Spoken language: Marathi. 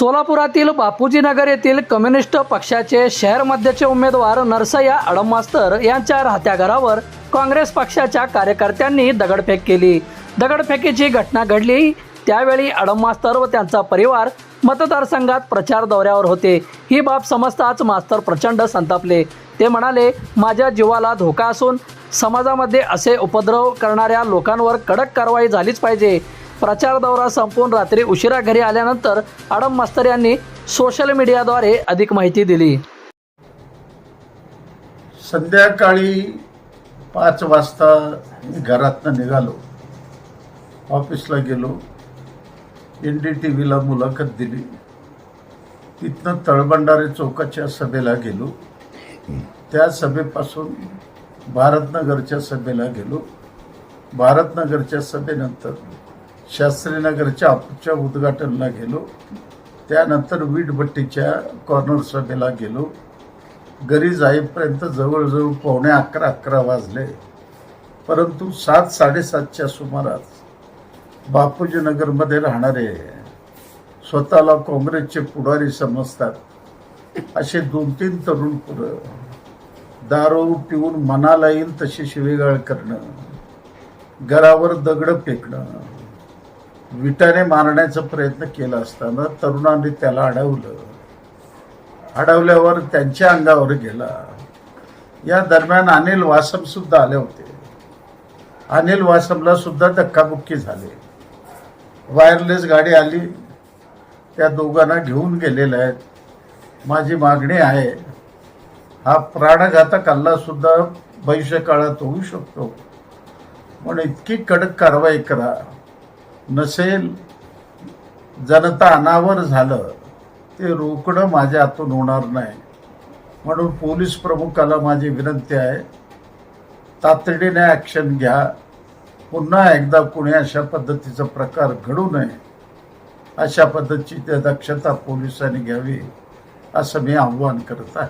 सोलापुरातील बापूजी नगर येथील कम्युनिस्ट पक्षाचे शहर मध्यचे उमेदवार नरसय्या अडम मास्तर यांच्या राहत्या घरावर काँग्रेस पक्षाच्या कार्यकर्त्यांनी दगडफेक केली. दगडफेकीची घटना घडली. त्यावेळी अडम मास्तर व त्यांचा परिवार मतदारसंघात प्रचार दौऱ्यावर होते. ही बाब समजताच मास्तर प्रचंड संतापले. ते म्हणाले माझ्या जीवाला धोका असून समाजामध्ये असे उपद्रव करणाऱ्या लोकांवर कडक कारवाई झालीच पाहिजे. प्रचार दौरा संपवून रात्री उशिरा घरी आल्यानंतर आडम मास्तर यांनी सोशल मीडियाद्वारे अधिक माहिती दिली. संध्याकाळी पाच वाजता मी घरातनं निघालो. ऑफिसला गेलो. एन डी टी व्हीला मुलाखत दिली. तिथनं तळबंडारे चौकाच्या सभेला गेलो. त्या सभेपासून भारतनगरच्या सभेला गेलो. भारतनगरच्या सभेनंतर शास्त्रीनगरच्या आपच्या उद्घाटनला गेलो. त्यानंतर वीटभट्टीच्या कॉर्नर सभेला गेलो. घरी जाईपर्यंत जवळजवळ पावणे अकरा अकरा वाजले. परंतु सात साडेसातच्या सुमारास बापूजीनगरमध्ये राहणारे स्वतःला काँग्रेसचे पुढारी समजतात असे दोन तीन तरुण पुरं दारू पिऊन मनाला येईल तशी शिवेगाळ करणं घरावर दगडं फेकणं विटाने मारण्याचा प्रयत्न केला असताना तरुणांनी त्याला अडवलं. अडवल्यावर त्यांच्या अंगावर गेला. या दरम्यान अनिल वासम सुद्धा आले होते. अनिल वासमला सुद्धा धक्काबुक्की झाली. वायरलेस गाडी आली. त्या दोघांना घेऊन गेलेल्या आहेत. माझी मागणी आहे हा प्राणघातक हल्ला सुद्धा भविष्य काळात होऊ शकतो. म्हणून इतकी कडक कारवाई करा. नसेल जनता अनावर झालं ते रोखणं माझ्या हातून होणार नाही. म्हणून पोलीस प्रमुखाला माझी विनंती आहे तातडीने ॲक्शन घ्या. पुन्हा एकदा कुणी अशा पद्धतीचा प्रकार घडू नये अशा पद्धतीची दक्षता पोलिसांनी घ्यावी असं मी आव्हान करत आहे.